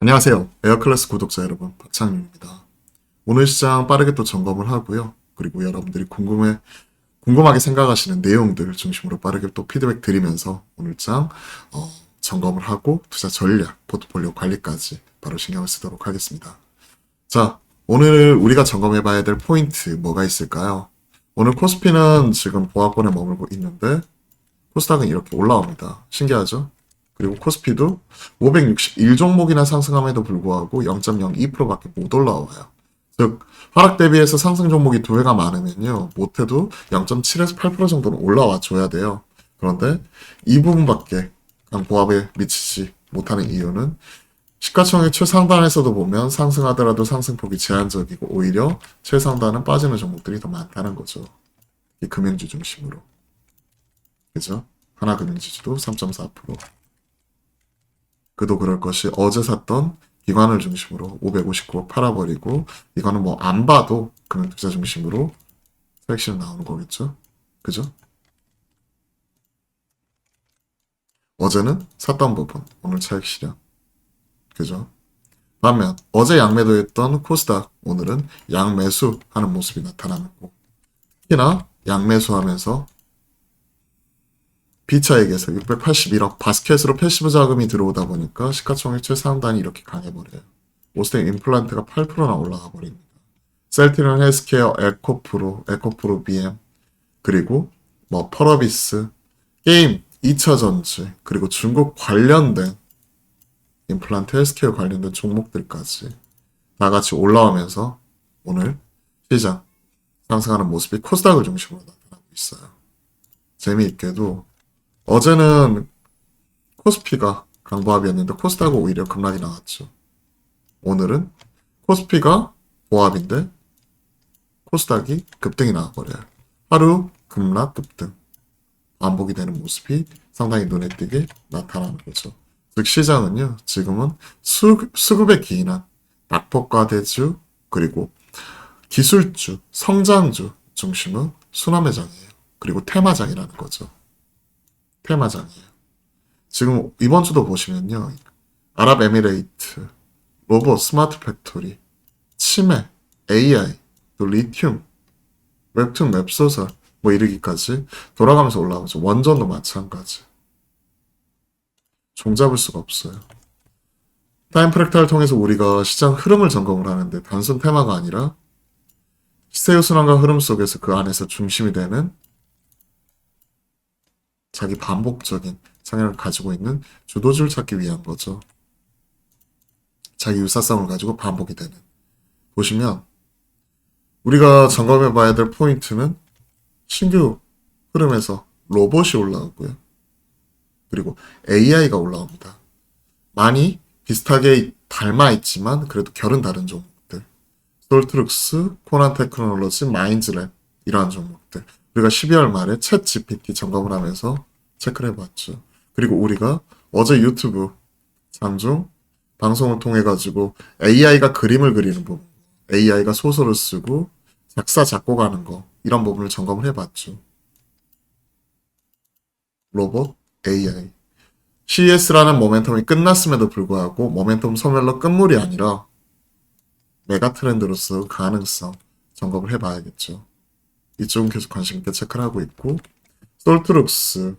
안녕하세요. 에어클래스 구독자 여러분, 박창윤입니다. 오늘 시장 빠르게 또 점검을 하고요. 그리고 여러분들이 궁금해, 궁금하게 생각하시는 내용들 중심으로 빠르게 또 피드백 드리면서 오늘 장, 어, 점검을 하고 투자 전략, 포트폴리오 관리까지 바로 신경을 쓰도록 하겠습니다. 자, 오늘 우리가 점검해 봐야 될 포인트 뭐가 있을까요? 오늘 코스피는 지금 보합권에 머물고 있는데, 코스닥은 이렇게 올라옵니다. 신기하죠? 그리고 코스피도 561종목이나 상승함에도 불구하고 0.02%밖에 못 올라와요. 즉 하락 대비해서 상승 종목이 두 배가 많으면요 못해도 0.7에서 8% 정도는 올라와 줘야 돼요. 그런데 이 부분밖에 강보합에 미치지 못하는 이유는 시가총액 최상단에서도 보면 상승하더라도 상승폭이 제한적이고 오히려 최상단은 빠지는 종목들이 더 많다는 거죠. 이 금융주 중심으로. 그죠? 하나금융지주도 3.4%. 그도 그럴 것이 어제 샀던 기관을 중심으로 559억 팔아버리고 이거는 뭐 안 봐도 금융 투자 중심으로 수익실은 나오는 거겠죠. 그죠? 어제는 샀던 부분, 오늘 차익 실현. 그죠? 반면 어제 양매도했던 코스닥 오늘은 양매수 하는 모습이 나타나고 특히나 양매수하면서 B차익에서 681억 바스켓으로 패시브 자금이 들어오다 보니까 시가총액 최상단이 이렇게 강해버려요. 오스텍 임플란트가 8%나 올라가 버립니다. 셀티는 헬스케어, 에코프로, 에코프로 BM, 그리고 뭐 펄어비스, 게임, 2차 전지, 그리고 중국 관련된 임플란트 헬스케어 관련된 종목들까지 다 같이 올라오면서 오늘 시장 상승하는 모습이 코스닥을 중심으로 나타나고 있어요. 재미있게도 어제는 코스피가 강보합이었는데 코스닥은 오히려 급락이 나왔죠. 오늘은 코스피가 보합인데 코스닥이 급등이 나와버려요. 하루 급락 급등 반복이 되는 모습이 상당히 눈에 띄게 나타나는 거죠. 즉 시장은요 지금은 수, 수급에 기인한 낙폭과 대주 그리고 기술주, 성장주 중심의 순환매장이에요. 그리고 테마장이라는 거죠. 테마장이에요. 지금 이번 주도 보시면요. 아랍에미레이트, 로봇 스마트 팩토리, 치매, AI, 또 리튬, 웹툰 웹소설 뭐 이르기까지 돌아가면서 올라오죠. 원전도 마찬가지. 종잡을 수가 없어요. 타임 프랙탈을 통해서 우리가 시장 흐름을 점검을 하는데 단순 테마가 아니라 시세의 순환과 흐름 속에서 그 안에서 중심이 되는 자기 반복적인 성향을 가지고 있는 주도주를 찾기 위한 거죠. 자기 유사성을 가지고 반복이 되는. 보시면 우리가 점검해 봐야 될 포인트는 신규 흐름에서 로봇이 올라오고요. 그리고 AI가 올라옵니다. 많이 비슷하게 닮아 있지만 그래도 결은 다른 종목들. 솔트룩스, 코난 테크놀로지, 마인즈랩 이러한 종목들. 우리가 12월 말에 챗 GPT 점검을 하면서 체크를 해봤죠. 그리고 우리가 어제 유튜브 장중 방송을 통해 가지고 AI가 그림을 그리는 부분, AI가 소설을 쓰고 작사 작곡하는 거 이런 부분을 점검을 해봤죠. 로봇 AI CES라는 모멘텀이 끝났음에도 불구하고 모멘텀 소멸로 끝물이 아니라 메가 트렌드로서 가능성 점검을 해봐야겠죠. 이쪽은 계속 관심 있게 체크를 하고 있고 솔트룩스,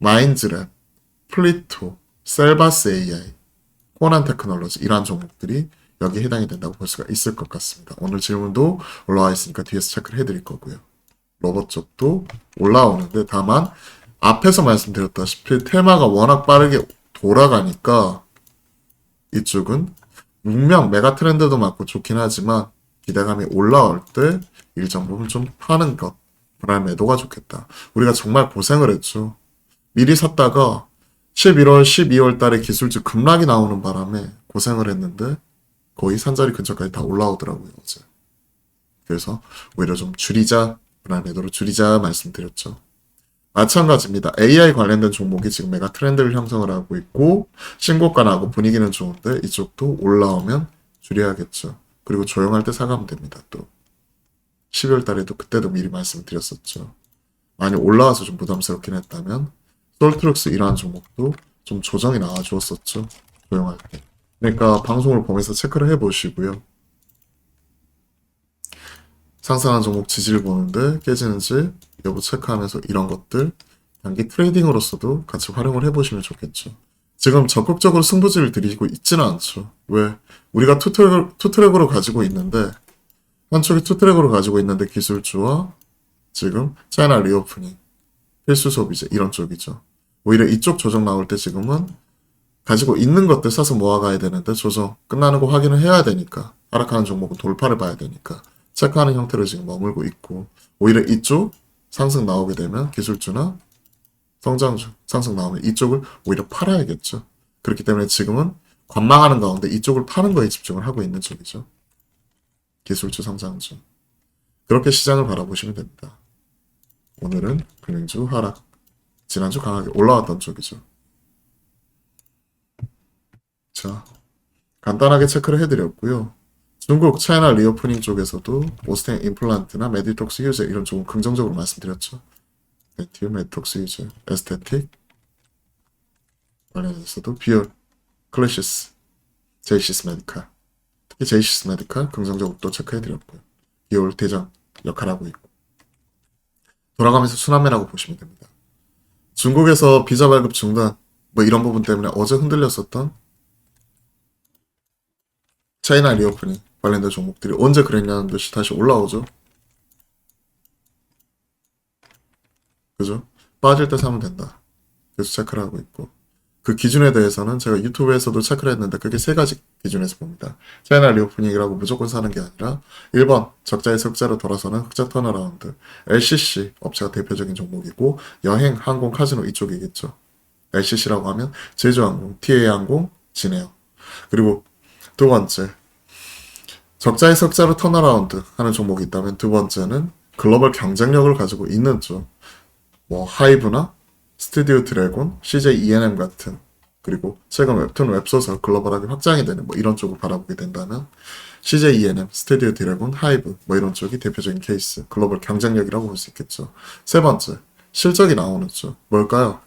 마인즈랩, 플리토, 셀바스 AI, 코난 테크놀로지 이러한 종목들이 여기에 해당이 된다고 볼 수가 있을 것 같습니다. 오늘 질문도 올라와 있으니까 뒤에서 체크를 해드릴 거고요. 로봇 쪽도 올라오는데 다만 앞에서 말씀드렸다시피 테마가 워낙 빠르게 돌아가니까 이쪽은 분명 메가 트렌드도 맞고 좋긴 하지만 기대감이 올라올 때 일정 부분 좀 파는 것 불안 매도가 좋겠다. 우리가 정말 고생을 했죠. 미리 샀다가 11월, 12월 달에 기술주 급락이 나오는 바람에 고생을 했는데 거의 산자리 근처까지 다 올라오더라고요, 어제. 그래서 오히려 좀 줄이자, 불안 매도를 줄이자 말씀드렸죠. 마찬가지입니다. AI 관련된 종목이 지금 메가 트렌드를 형성을 하고 있고 신고가 나고 분위기는 좋은데 이쪽도 올라오면 줄여야겠죠. 그리고 조용할 때 사가면 됩니다. 또 12월 달에도 그때도 미리 말씀드렸었죠. 많이 올라와서 좀 부담스럽긴 했다면 솔트룩스 이러한 종목도 좀 조정이 나와 주었었죠. 조용할 때. 그러니까 방송을 보면서 체크를 해보시고요. 상승한 종목 지지를 보는데 깨지는지 여부 체크하면서 이런 것들 단기 트레이딩으로서도 같이 활용을 해보시면 좋겠죠. 지금 적극적으로 승부지를 들이고 있지는 않죠. 왜? 우리가 투트랙, 투트랙으로 가지고 있는데 한쪽이 투트랙으로 가지고 있는데 기술주와 지금 차이나 리오프닝 필수 소비재 이런 쪽이죠. 오히려 이쪽 조정 나올 때 지금은 가지고 있는 것들 사서 모아가야 되는데 조정 끝나는 거 확인을 해야 되니까 하락하는 종목은 돌파를 봐야 되니까 체크하는 형태로 지금 머물고 있고 오히려 이쪽 상승 나오게 되면 기술주나 성장주 상승 나오면 이쪽을 오히려 팔아야겠죠. 그렇기 때문에 지금은 관망하는 가운데 이쪽을 파는 거에 집중을 하고 있는 쪽이죠. 기술주 성장주. 그렇게 시장을 바라보시면 됩니다. 오늘은 금융주 하락. 지난주 강하게 올라왔던 쪽이죠. 자, 간단하게 체크를 해드렸고요. 중국 차이나 리오프닝 쪽에서도 오스텐 임플란트나 메디톡스 유제 이런 쪽은 긍정적으로 말씀드렸죠. 네티움, 메톡스 유제, 에스테틱 관련해서도 비올, 클래시스, 제이시스 메디칼 특히 제이시스 메디칼 긍정적으로 또 체크해드렸고요. 비올 대장 역할하고 있고 돌아가면서 순환매라고 보시면 됩니다. 중국에서 비자 발급 중단 뭐 이런 부분 때문에 어제 흔들렸었던 차이나 리오프닝 관련된 종목들이 언제 그랬냐는 듯이 다시 올라오죠. 그죠? 빠질 때 사면 된다. 그래서 체크를 하고 있고 그 기준에 대해서는 제가 유튜브에서도 체크를 했는데 그게 세 가지 기준에서 봅니다. 차이나 리오프닝이라고 무조건 사는 게 아니라 1번 적자의 석자로 돌아서는 흑자 턴어라운드 LCC 업체가 대표적인 종목이고 여행, 항공, 카지노 이쪽이겠죠. LCC라고 하면 제주항공, TA항공, 진에어 그리고 두 번째 적자의 석자로 턴어라운드 하는 종목이 있다면 두 번째는 글로벌 경쟁력을 가지고 있는 쪽. 뭐 하이브나 스튜디오 드래곤, CJ ENM 같은 그리고 최근 웹툰 웹소설 글로벌하게 확장이 되는 뭐 이런 쪽을 바라보게 된다면 CJ ENM, 스튜디오 드래곤, 하이브 뭐 이런 쪽이 대표적인 케이스 글로벌 경쟁력이라고 볼 수 있겠죠. 세 번째 실적이 나오는 쪽 뭘까요?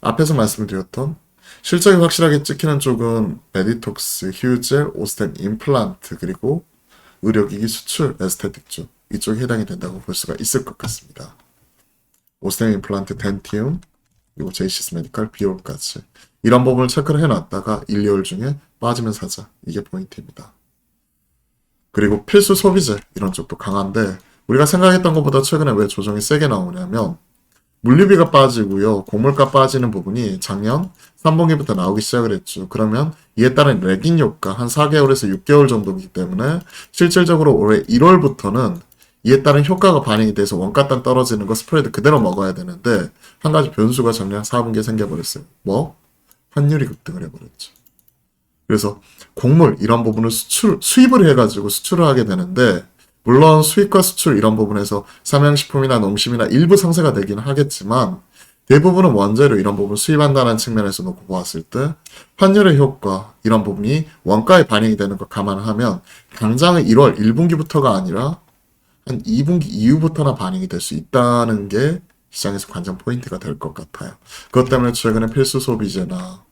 앞에서 말씀드렸던 실적이 확실하게 찍히는 쪽은 메디톡스, 휴젤, 오스텐 임플란트 그리고 의료기기 수출, 에스테틱 쪽 이쪽이 해당이 된다고 볼 수가 있을 것 같습니다. 오스텐 임플란트, 덴티움 그리고 제이시스 메디칼, 비올까지 이런 부분을 체크를 해놨다가 1, 2월 중에 빠지면 사자 이게 포인트입니다. 그리고 필수 소비재 이런 쪽도 강한데 우리가 생각했던 것보다 최근에 왜 조정이 세게 나오냐면 물류비가 빠지고요. 곡물가 빠지는 부분이 작년 3분기부터 나오기 시작을 했죠. 그러면 이에 따른 레깅 효과 한 4개월에서 6개월 정도이기 때문에 실질적으로 올해 1월부터는 이에 따른 효과가 반영이 돼서 원가당 떨어지는 거 스프레드 그대로 먹어야 되는데 한 가지 변수가 작년 4분기에 생겨버렸어요. 뭐? 환율이 급등을 해버렸죠. 그래서 곡물 이런 부분을 수출 수입을 해가지고 수출을 하게 되는데 물론 수입과 수출 이런 부분에서 삼양식품이나 농심이나 일부 상세가 되긴 하겠지만 대부분은 원재료 이런 부분 수입한다는 측면에서 놓고 보았을 때 환율의 효과 이런 부분이 원가에 반영이 되는 걸 감안하면 당장은 1월 1분기부터가 아니라 한 2분기 이후부터나 반영이 될 수 있다는 게 시장에서 관전 포인트가 될 것 같아요. 그것 때문에 최근에 필수 소비재나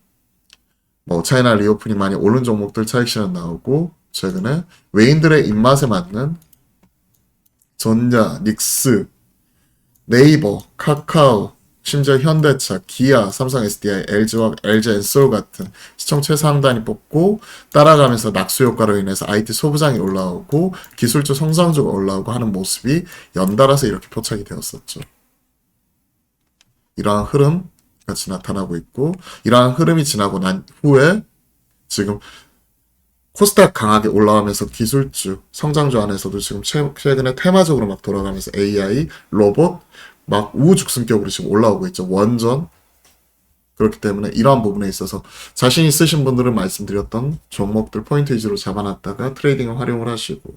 뭐 차이나 리오프닝 많이 오른 종목들 차익 실현 나오고 최근에 외인들의 입맛에 맞는 전자, 닉스, 네이버, 카카오, 심지어 현대차, 기아, 삼성 SDI, LG와 LG 엔솔 같은 시청 최상단이 뽑고 따라가면서 낙수 효과로 인해서 IT 소부장이 올라오고 기술주 성장주가 올라오고 하는 모습이 연달아서 이렇게 포착이 되었었죠. 이러한 흐름 같이 나타나고 있고 이러한 흐름이 지나고 난 후에 지금 코스닥 강하게 올라가면서 기술주, 성장주 안에서도 지금 최, 최근에 테마적으로 막 돌아가면서 AI, 로봇, 막 우후죽순격으로 지금 올라오고 있죠. 원전. 그렇기 때문에 이러한 부분에 있어서 자신 있으신 분들은 말씀드렸던 종목들 포인트 위주로 잡아놨다가 트레이딩을 활용을 하시고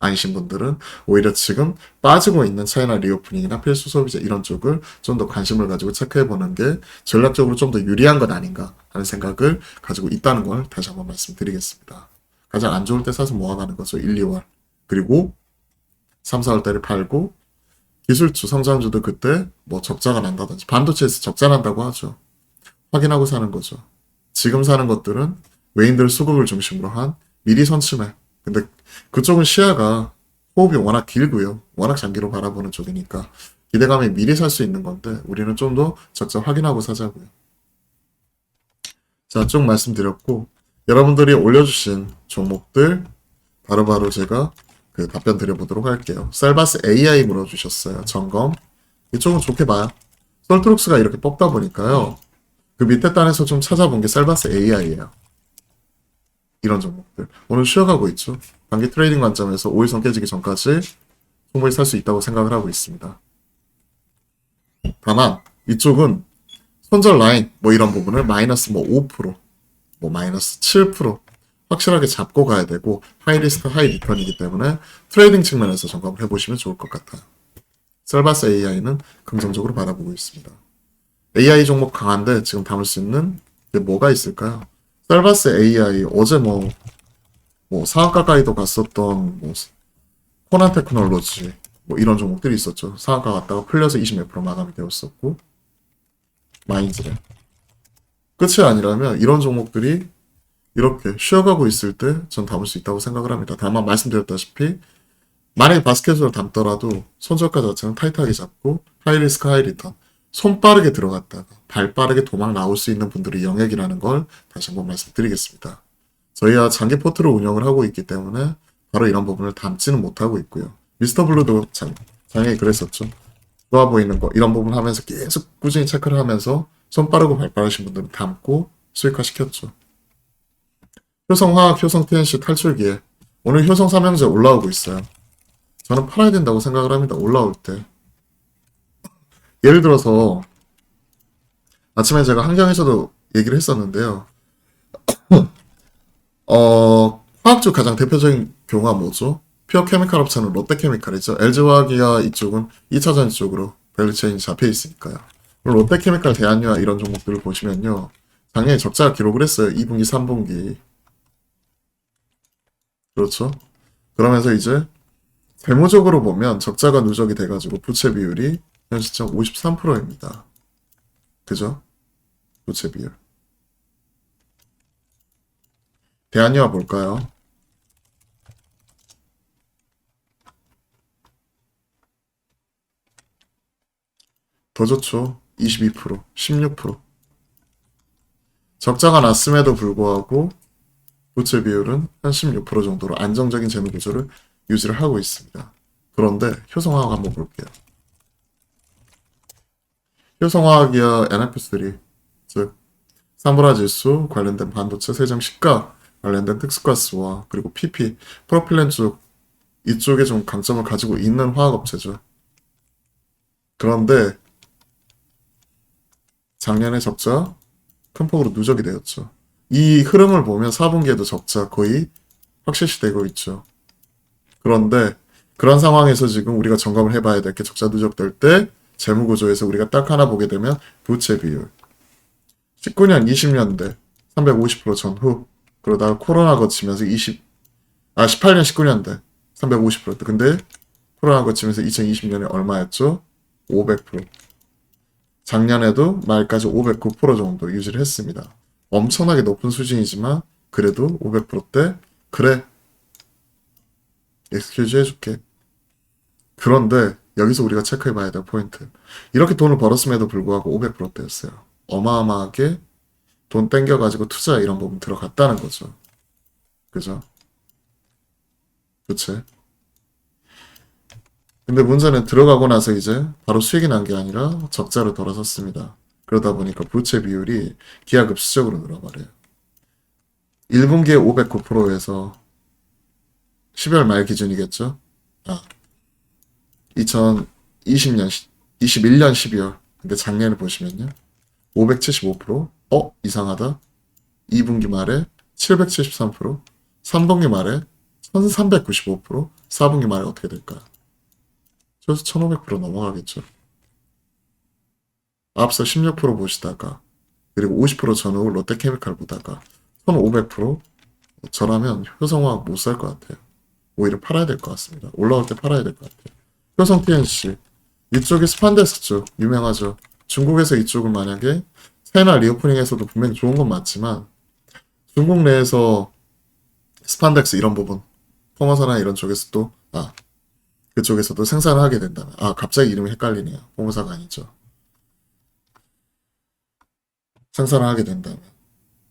아니신 분들은 오히려 지금 빠지고 있는 차이나 리오프닝이나 필수 소비재 이런 쪽을 좀 더 관심을 가지고 체크해보는 게 전략적으로 좀 더 유리한 것 아닌가 하는 생각을 가지고 있다는 걸 다시 한번 말씀드리겠습니다. 가장 안 좋을 때 사서 모아가는 거죠. 1, 2월. 그리고 3, 4월 달에 팔고 기술주, 성장주도 그때 뭐 적자가 난다든지 반도체에서 적자 난다고 하죠. 확인하고 사는 거죠. 지금 사는 것들은 외인들 수급을 중심으로 한 미리 선침해. 근데 그쪽은 시야가 호흡이 워낙 길고요. 워낙 장기로 바라보는 쪽이니까 기대감이 미리 살 수 있는 건데 우리는 좀 더 적자 확인하고 사자고요. 자, 쭉 말씀드렸고 여러분들이 올려주신 종목들 바로바로 제가 그 답변 드려보도록 할게요. 셀바스 AI 물어주셨어요. 점검. 이쪽은 좋게 봐요. 솔트룩스가 이렇게 뽑다 보니까요. 그 밑에 단에서 좀 찾아본 게 셀바스 AI예요. 이런 종목들. 오늘 쉬어가고 있죠. 단기 트레이딩 관점에서 5일선 깨지기 전까지 충분히 살수 있다고 생각을 하고 있습니다. 다만 이쪽은 손절 라인 뭐 이런 부분을 마이너스 뭐 5%, 뭐 마이너스 7% 확실하게 잡고 가야 되고 하이 리스크 하이 리턴이기 때문에 트레이딩 측면에서 점검을 해보시면 좋을 것 같아요. 셀바스 AI는 긍정적으로 바라보고 있습니다. AI 종목 강한데 지금 담을 수 있는 게 뭐가 있을까요? 셀바스 AI 어제 뭐, 뭐 상한가 가이도 갔었던 뭐 코난 테크놀로지 뭐 이런 종목들이 있었죠. 상한가 갔다가 풀려서 20몇 프로 마감이 되었었고 마인즈래. 끝이 아니라면 이런 종목들이 이렇게 쉬어가고 있을 때 전 담을 수 있다고 생각을 합니다. 다만 말씀드렸다시피 만약에 바스켓으로 담더라도 손절가 자체는 타이트하게 잡고 하이 리스크 하이 리턴 손 빠르게 들어갔다가 발 빠르게 도망 나올 수 있는 분들이 영역이라는 걸 다시 한번 말씀드리겠습니다. 저희가 장기 포트를 운영을 하고 있기 때문에 바로 이런 부분을 담지는 못하고 있고요. 미스터 블루도 장, 장에 그랬었죠. 좋아 보이는 거 이런 부분 하면서 계속 꾸준히 체크를 하면서 손 빠르고 발 빠르신 분들은 담고 수익화 시켰죠. 효성화학, 효성 TNC 탈출기에 오늘 효성 삼형제 올라오고 있어요. 저는 팔아야 된다고 생각을 합니다. 올라올 때. 예를 들어서 아침에 제가 한경에서도 얘기를 했었는데요. 어, 화학주 가장 대표적인 경우가 뭐죠? 퓨어 케미칼 업체는 롯데케미칼이죠. LG화학이야 이쪽은 2차전 쪽으로 밸류체인이 잡혀 있으니까요. 롯데케미칼, 대한유화 이런 종목들을 보시면요. 작년에 적자 기록을 했어요. 2분기, 3분기. 그렇죠. 그러면서 이제 재무적으로 보면 적자가 누적이 돼가지고 부채 비율이 현 시점 53%입니다. 그죠? 부채 비율. 대한유화 볼까요? 더 좋죠. 22%, 16%. 적자가 났음에도 불구하고 부채 비율은 한 16% 정도로 안정적인 재무 구조를 유지를 하고 있습니다. 그런데 효성화학 한번 볼게요. 효성화학이야 NF3, 즉 사무라 지수 관련된 반도체 세정 시가 관련된 특수가스와 그리고 PP, 프로필렌 쪽 이쪽에 좀 강점을 가지고 있는 화학업체죠. 그런데 작년에 적자 큰 폭으로 누적이 되었죠. 이 흐름을 보면 4분기에도 적자 거의 확실시 되고 있죠. 그런데 그런 상황에서 지금 우리가 점검을 해봐야 될 게 적자 누적될 때 재무구조에서 우리가 딱 하나 보게 되면 부채 비율 19년 20년대 350% 전후 그러다가 코로나 거치면서 20, 아 18년 19년대 350%대 근데 코로나 거치면서 2020년에 얼마였죠? 500% 작년에도 말까지 509% 정도 유지를 했습니다. 엄청나게 높은 수준이지만 그래도 500%대 그래 엑스큐즈 해줄게. 그런데 여기서 우리가 체크해 봐야 될 포인트. 이렇게 돈을 벌었음에도 불구하고 500%대였어요. 어마어마하게 돈 땡겨가지고 투자 이런 부분 들어갔다는 거죠. 그죠? 그치? 근데 문제는 들어가고 나서 이제 바로 수익이 난 게 아니라 적자로 돌아섰습니다. 그러다 보니까 부채 비율이 기하급수적으로 늘어버려요. 1분기에 509%에서 12월 말 기준이겠죠? 아, 2020년, 21년 12월. 근데 작년에 보시면요. 575%? 어? 이상하다. 2분기 말에 773%, 3분기 말에 1395%, 4분기 말에 어떻게 될까요? 그래서 1500% 넘어가겠죠. 앞서 16% 보시다가 그리고 50% 전후 롯데케미칼 보다가 1500% 저라면 효성화학 못살 것 같아요. 오히려 팔아야 될 것 같습니다. 올라올 때 팔아야 될 것 같아요. 효성 TNC 이쪽이 스판덱스 쪽 유명하죠. 중국에서 이쪽은 만약에 세나 리오프닝에서도 분명히 좋은 건 맞지만 중국 내에서 스판덱스 이런 부분 포머사나 이런 쪽에서도 아 그쪽에서도 생산을 하게 된다면 아 갑자기 이름이 헷갈리네요. 포머사가 아니죠. 생산을 하게 된다면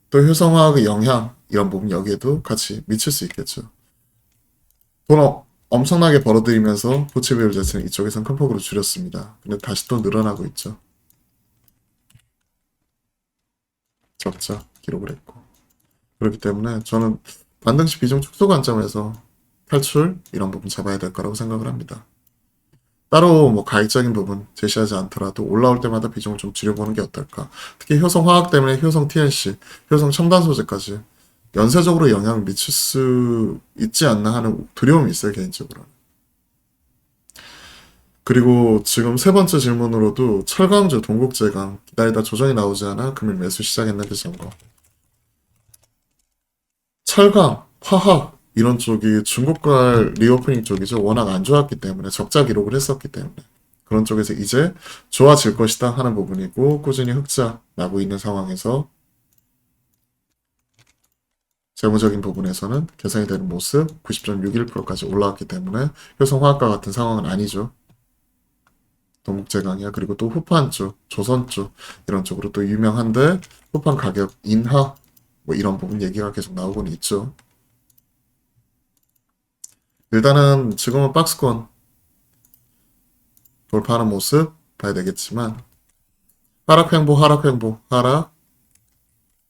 또 효성화학의 영향 이런 부분 여기에도 같이 미칠 수 있겠죠. 돈 어- 엄청나게 벌어들이면서 부채 비율 자체는 이쪽에선 큰 폭으로 줄였습니다. 근데 다시 또 늘어나고 있죠. 적자 기록을 했고 그렇기 때문에 저는 반등시 비중 축소 관점에서 탈출 이런 부분 잡아야 될 거라고 생각을 합니다. 따로 뭐 가액적인 부분 제시하지 않더라도 올라올 때마다 비중을 좀 줄여보는 게 어떨까. 특히 효성 화학 때문에 효성 TNC, 효성 첨단 소재까지 연쇄적으로 영향을 미칠 수 있지 않나 하는 두려움이 있어요, 개인적으로. 그리고 지금 세 번째 질문으로도 철강주, 동국제강 기다리다 조정이 나오지 않아 금일 매수 시작했는데 점거. 철강, 화학 이런 쪽이 중국과 리오프닝 쪽이죠. 워낙 안 좋았기 때문에 적자 기록을 했었기 때문에 그런 쪽에서 이제 좋아질 것이다 하는 부분이고 꾸준히 흑자 나고 있는 상황에서 재무적인 부분에서는 개선이 되는 모습 90.61%까지 올라왔기 때문에 효성화학과 같은 상황은 아니죠. 동국제강이야 그리고 또 후판 쪽, 조선 쪽 이런 쪽으로 또 유명한데 후판 가격 인하 뭐 이런 부분 얘기가 계속 나오고는 있죠. 일단은 지금은 박스권 돌파하는 모습 봐야 되겠지만 하락 횡보 하락 횡보 하락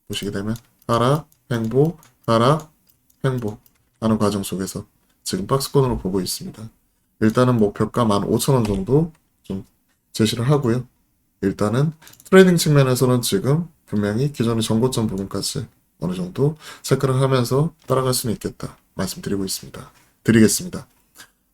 보시게 되면 하락 횡보 하락 횡보 하는 과정 속에서 지금 박스권으로 보고 있습니다. 일단은 목표가 15,000원 정도 좀 제시를 하고요. 일단은 트레이딩 측면에서는 지금 분명히 기존의 정고점 부분까지 어느 정도 체크를 하면서 따라갈 수는 있겠다 말씀드리고 있습니다. 드리겠습니다.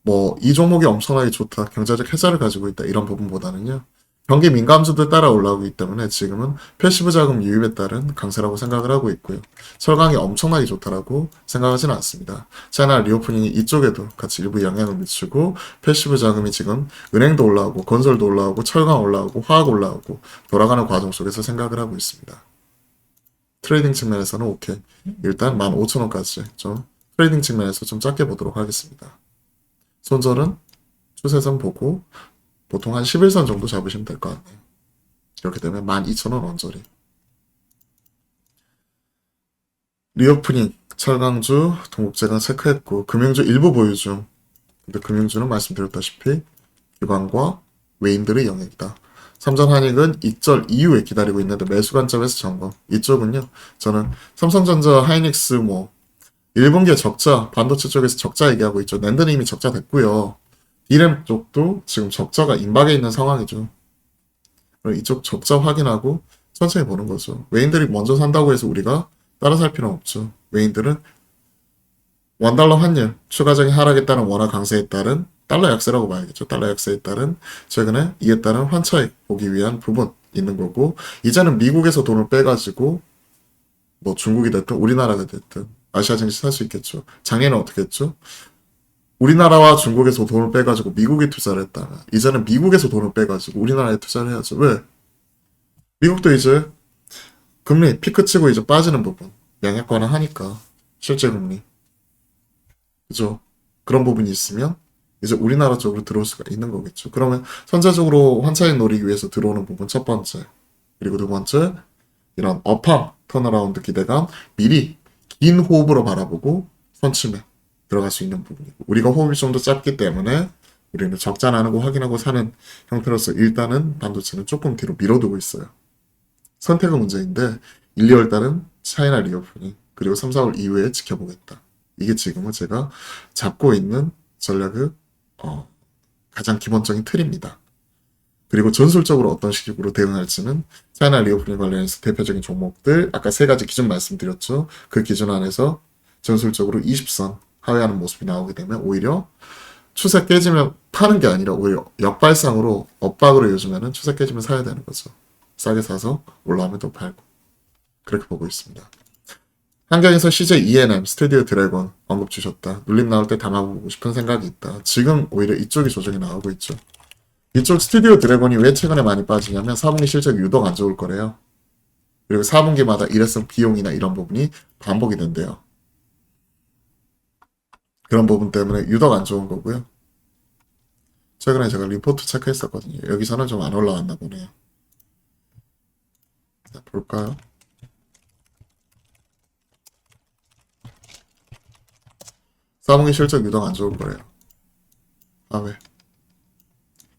뭐 이 종목이 엄청나게 좋다, 경제적 해자를 가지고 있다 이런 부분보다는요. 경기 민감주들 따라 올라오기 때문에 지금은 패시브 자금 유입에 따른 강세라고 생각을 하고 있고요. 철강이 엄청나게 좋다라고 생각하지는 않습니다. 차이나 리오프닝이 이쪽에도 같이 일부 영향을 미치고 패시브 자금이 지금 은행도 올라오고 건설도 올라오고 철강 올라오고 화학 올라오고 돌아가는 과정 속에서 생각을 하고 있습니다. 트레이딩 측면에서는 오케이. 일단 15,000원까지 좀 트레이딩 측면에서 좀 짧게 보도록 하겠습니다. 손절은 추세선 보고 보통 한 11선 정도 잡으시면 될 것 같네요. 이렇게 되면 12,000원 언저리. 리오프닝, 철강주, 동국제강 체크했고 금융주 일부 보유 중. 근데 금융주는 말씀드렸다시피 기관과 외인들의 영역이다. 삼전 한익은 익절 이후에 기다리고 있는데 매수 관점에서 점검. 이쪽은요. 저는 삼성전자, 하이닉스 뭐 1분기에 적자, 반도체 쪽에서 적자 얘기하고 있죠. 낸드는 이미 적자 됐고요. 디램 쪽도 지금 적자가 임박해 있는 상황이죠. 이쪽 적자 확인하고 천천히 보는 거죠. 외인들이 먼저 산다고 해서 우리가 따라 살 필요는 없죠. 외인들은 원달러 환율 추가적인 하락에 따른 원화 강세에 따른 달러 약세라고 봐야겠죠. 달러 약세에 따른 최근에 이에 따른 환차익 보기 위한 부분 있는 거고 이제는 미국에서 돈을 빼가지고 뭐 중국이 됐든 우리나라가 됐든 아시아 증시 살 수 있겠죠. 작년에 어떻게 했죠? 우리나라와 중국에서 돈을 빼가지고 미국에 투자를 했다면 이제는 미국에서 돈을 빼가지고 우리나라에 투자를 해야죠. 왜? 미국도 이제 금리 피크 치고 이제 빠지는 부분 양약관을 하니까 실제 금리 그죠? 그런 부분이 있으면 이제 우리나라 쪽으로 들어올 수가 있는 거겠죠. 그러면 선제적으로 환차익 노리기 위해서 들어오는 부분 첫 번째 그리고 두 번째 이런 업황 턴어라운드 기대감 미리 긴 호흡으로 바라보고 선침에 들어갈 수 있는 부분이고 우리가 호흡이 좀 더 짧기 때문에 우리는 적자 나는 거 확인하고 사는 형태로서 일단은 반도체는 조금 뒤로 밀어두고 있어요. 선택의 문제인데 1, 2월 달은 차이나 리오프닝 그리고 3, 4월 이후에 지켜보겠다. 이게 지금은 제가 잡고 있는 전략의 어, 가장 기본적인 틀입니다. 그리고 전술적으로 어떤 식으로 대응할지는 차이나 리오프닝 관련해서 대표적인 종목들 아까 세 가지 기준 말씀드렸죠. 그 기준 안에서 전술적으로 20선 하회하는 모습이 나오게 되면 오히려 추세 깨지면 파는 게 아니라 오히려 역발상으로 엇박으로 요즘에는 추세 깨지면 사야 되는 거죠. 싸게 사서 올라오면 또 팔고 그렇게 보고 있습니다. 환경에서 CJ ENM, 스튜디오 드래곤 언급 주셨다. 눌림 나올 때 담아보고 싶은 생각이 있다. 지금 오히려 이쪽이 조정이 나오고 있죠. 이쪽 스튜디오 드래곤이 왜 최근에 많이 빠지냐면 4분기 실적이 유독 안 좋을 거래요. 그리고 4분기마다 일회성 비용이나 이런 부분이 반복이 된대요. 그런 부분 때문에 유독 안 좋은 거고요. 최근에 제가 리포트 체크했었거든요. 여기서는 좀 안 올라왔나 보네요. 자, 볼까요? 사분기 실적 유독 안 좋을 거예요. 아, 왜?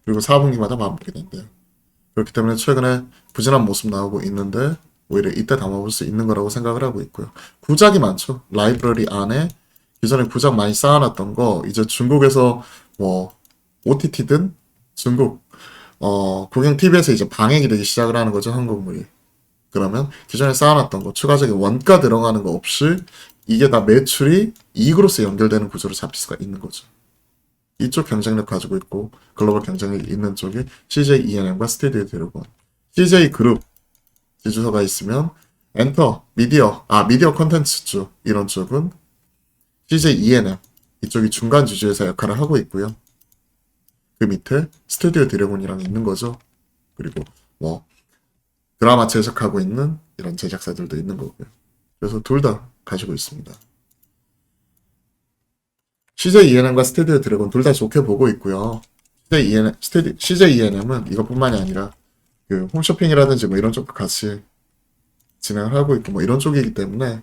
그리고 4분기마다 반복이 된대요. 그렇기 때문에 최근에 부진한 모습 나오고 있는데 오히려 이때 담아볼 수 있는 거라고 생각을 하고 있고요. 구작이 많죠. 라이브러리 안에 기존에 구작 많이 쌓아놨던 거 이제 중국에서 뭐 OTT든 중국 어 국영 TV에서 이제 방영이 되기 시작을 하는 거죠 한국물이. 그러면 기존에 쌓아놨던 거 추가적인 원가 들어가는 거 없이 이게 다 매출이 이익으로서 연결되는 구조로 잡힐 수가 있는 거죠. 이쪽 경쟁력 가지고 있고 글로벌 경쟁력이 있는 쪽이 CJ ENM과 스튜디오 드래곤. CJ 그룹 지주서가 있으면 엔터, 미디어, 아 미디어 컨텐츠 쪽 이런 쪽은 CJ ENM 이쪽이 중간 주주회사 역할을 하고 있고요. 그 밑에 스튜디오 드래곤이랑 있는 거죠. 그리고 뭐 드라마 제작하고 있는 이런 제작사들도 있는 거고요. 그래서 둘 다 가지고 있습니다. CJ ENM과 스튜디오 드래곤 둘 다 좋게 보고 있고요. CJ ENM, 스튜디, CJ ENM은 이것뿐만이 아니라 그 홈쇼핑이라든지 뭐 이런 쪽도 같이 진행을 하고 있고 뭐 이런 쪽이기 때문에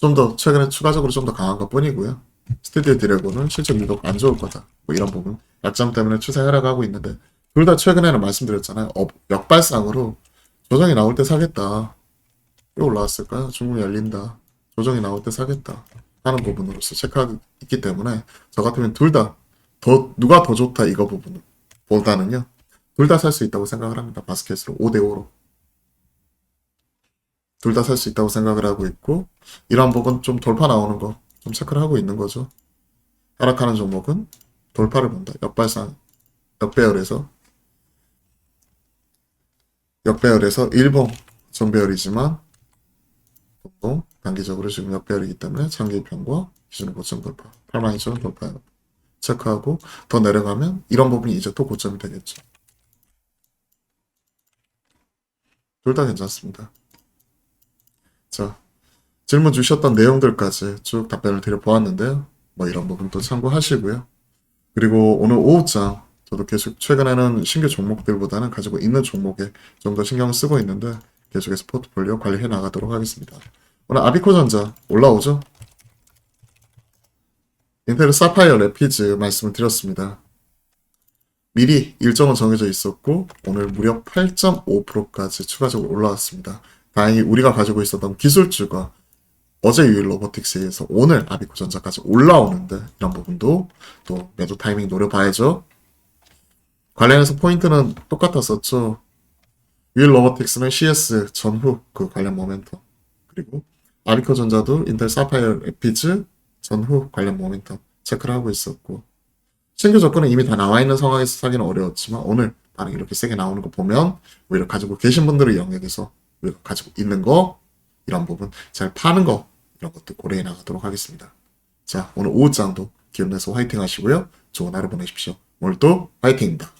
좀 더 최근에 추가적으로 좀 더 강한 것 뿐이고요. 스튜디오 드래곤은 실적 유독 안 좋을 거다. 뭐 이런 부분 약점 때문에 추세 하락하고 있는데 둘 다 최근에는 말씀드렸잖아요. 업, 역발상으로 조정이 나올 때 사겠다. 왜 올라왔을까요? 중국 열린다. 조정이 나올 때 사겠다. 하는 부분으로서 체크하고 있기 때문에 저 같으면 둘 다 더 누가 더 좋다 이거 부분 보다는요. 둘 다 살 수 있다고 생각을 합니다. 바스켓으로 5대 5로. 둘 다 살 수 있다고 생각을 하고 있고 이러한 부분 좀 돌파 나오는 거 좀 체크를 하고 있는 거죠. 하락하는 종목은 돌파를 본다. 역발상 역배열에서 역배열에서 일봉 전배열이지만 보통 단기적으로 지금 역배열이기 때문에 장기 평과 기준 고점 돌파 82,000원 돌파 체크하고 더 내려가면 이런 부분이 이제 또 고점이 되겠죠. 둘 다 괜찮습니다. 자, 질문 주셨던 내용들까지 쭉 답변을 드려보았는데요. 뭐 이런 부분도 참고하시고요. 그리고 오늘 오후장 저도 계속 최근에는 신규 종목들보다는 가지고 있는 종목에 좀 더 신경을 쓰고 있는데 계속해서 포트폴리오 관리해 나가도록 하겠습니다. 오늘 아비코전자 올라오죠? 인텔 사파이어 레피즈 말씀을 드렸습니다. 미리 일정은 정해져 있었고 오늘 무려 8.5%까지 추가적으로 올라왔습니다. 다행히 우리가 가지고 있었던 기술주가 어제 유일 로보틱스에서 오늘 아비코전자까지 올라오는데 이런 부분도 또 매도 타이밍 노려봐야죠. 관련해서 포인트는 똑같았었죠. 유일 로보틱스는 CS 전후 그 관련 모멘텀 그리고 아비코전자도 인텔 사파이어 에피즈 전후 관련 모멘텀 체크를 하고 있었고 신규 조건은 이미 다 나와 있는 상황에서 사기는 어려웠지만 오늘 반응이 이렇게 세게 나오는 거 보면 오히려 가지고 계신 분들의 영역에서 우리가 가지고 있는 거 이런 부분 잘 파는 거 이런 것도 고려해 나가도록 하겠습니다. 자 오늘 오후장도 기운 내서 화이팅 하시고요. 좋은 하루 보내십시오. 오늘도 화이팅입니다.